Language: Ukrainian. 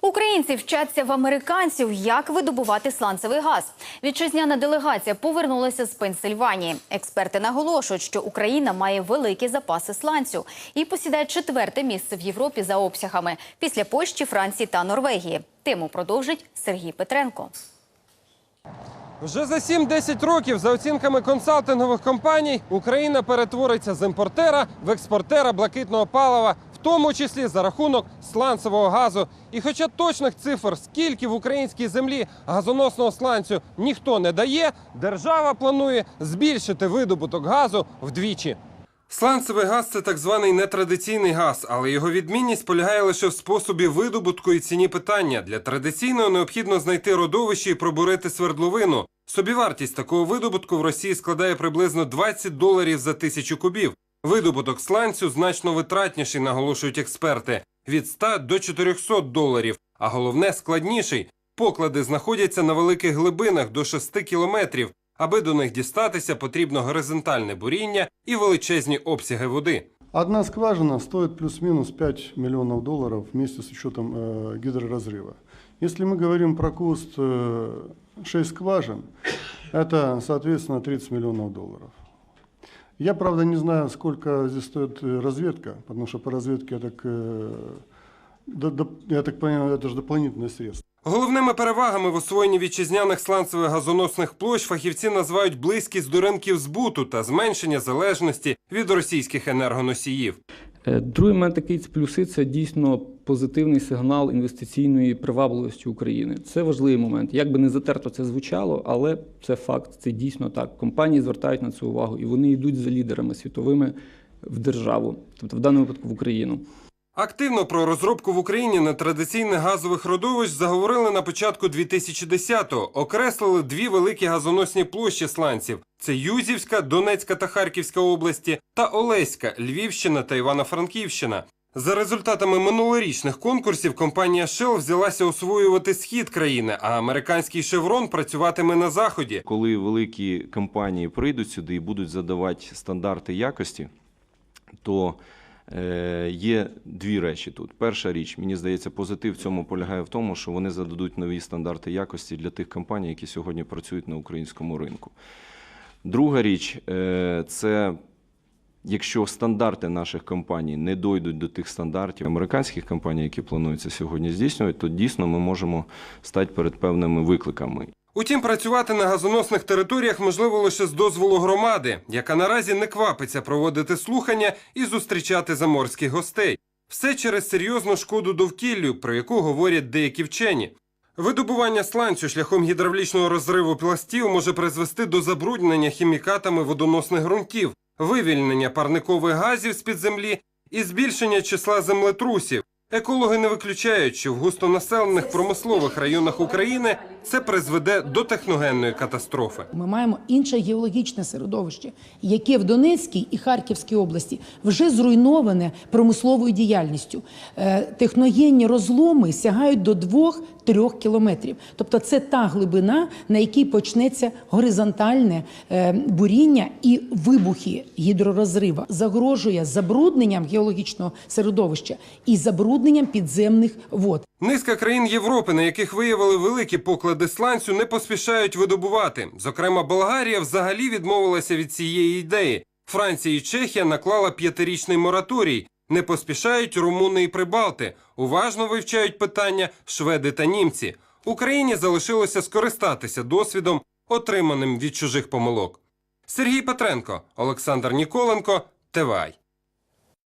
Українці вчаться в американців, як видобувати сланцевий газ. Вітчизняна делегація повернулася з Пенсильванії. Експерти наголошують, що Україна має великі запаси сланцю і посідає четверте місце в Європі за обсягами після Польщі, Франції та Норвегії. Тему продовжить Сергій Петренко. Вже за 7-10 років, за оцінками консалтингових компаній, Україна перетвориться з імпортера в експортера блакитного палива, тому числі за рахунок сланцевого газу. І хоча точних цифр, скільки в українській землі газоносного сланцю ніхто не дає, держава планує збільшити видобуток газу вдвічі. Сланцевий газ це так званий нетрадиційний газ, але його відмінність полягає лише в способі видобутку і ціні питання. Для традиційного необхідно знайти родовище і пробурити свердловину. Собівартість такого видобутку в Росії складає приблизно 20 доларів за тисячу кубів. Видобуток сланцю значно витратніший, наголошують експерти, від 100 до 400 доларів. А головне складніший. Поклади знаходяться на великих глибинах до 6 кілометрів. Аби до них дістатися, потрібно горизонтальне буріння і величезні обсяги води. Одна скважина стоит плюс-минус 5 миллионов долларов вместе с учетом э, гидроразрыва. Если мы говорим про куст э, 6 скважин, это, соответственно, 30 миллионов долларов. Я, правда, не знаю, сколько здесь стоит э, разведка, потому что по разведке, я так, э, до- до- я так понимаю, это же дополнительные средства. Головними перевагами в освоєнні вітчизняних сланцевих газоносних площ фахівці називають близькість до ринків збуту та зменшення залежності від російських енергоносіїв. Е, Другий момент такий плюси це дійсно позитивний сигнал інвестиційної привабливості України. Це важливий момент. Як би не затерто це звучало, але це факт, це дійсно так. Компанії звертають на це увагу і вони йдуть за лідерами світовими в державу, тобто в даному випадку в Україну. Активно про розробку в Україні нетрадиційних газових родовищ заговорили на початку 2010-го. Окреслили дві великі газоносні площі сланців: це Юзівська, Донецька та Харківська області та Олеська, Львівщина та Івано-Франківщина. За результатами минулорічних конкурсів компанія Shell взялася освоювати схід країни, а американський Chevron працюватиме на заході. Коли великі компанії прийдуть сюди і будуть задавати стандарти якості, то є дві речі тут. Перша річ, мені здається, позитив в цьому полягає в тому, що вони зададуть нові стандарти якості для тих компаній, які сьогодні працюють на українському ринку. Друга річ е, це. Якщо стандарти наших компаній не дойдуть до тих стандартів американських компаній, які плануються сьогодні здійснювати, то дійсно ми можемо стати перед певними викликами. Утім, працювати на газоносних територіях можливо лише з дозволу громади, яка наразі не квапиться проводити слухання і зустрічати заморських гостей. Все через серйозну шкоду довкіллю, про яку говорять деякі вчені. Видобування сланцю шляхом гідравлічного розриву пластів може призвести до забруднення хімікатами водоносних ґрунтів, вивільнення парникових газів з-під землі і збільшення числа землетрусів. Екологи не виключають, що в густонаселених промислових районах України це призведе до техногенної катастрофи. Ми маємо інше геологічне середовище, яке в Донецькій і Харківській області вже зруйноване промисловою діяльністю. Е, Техногенні розломи сягають до 2-3 кілометрів. Тобто це та глибина, на якій почнеться горизонтальне е, буріння і вибухи гідророзрива. Загрожує забрудненням геологічного середовища і забрудненням підземних вод. Низка країн Європи, на яких виявили великі поклади сланцю, не поспішають видобувати. Зокрема, Болгарія взагалі відмовилася від цієї ідеї. Франція і Чехія наклала п'ятирічний мораторій. Не поспішають румуни і прибалти. Уважно вивчають питання шведи та німці. Україні залишилося скористатися досвідом, отриманим від чужих помилок. Сергій Петренко, Олександр Ніколенко, ТВАЙ.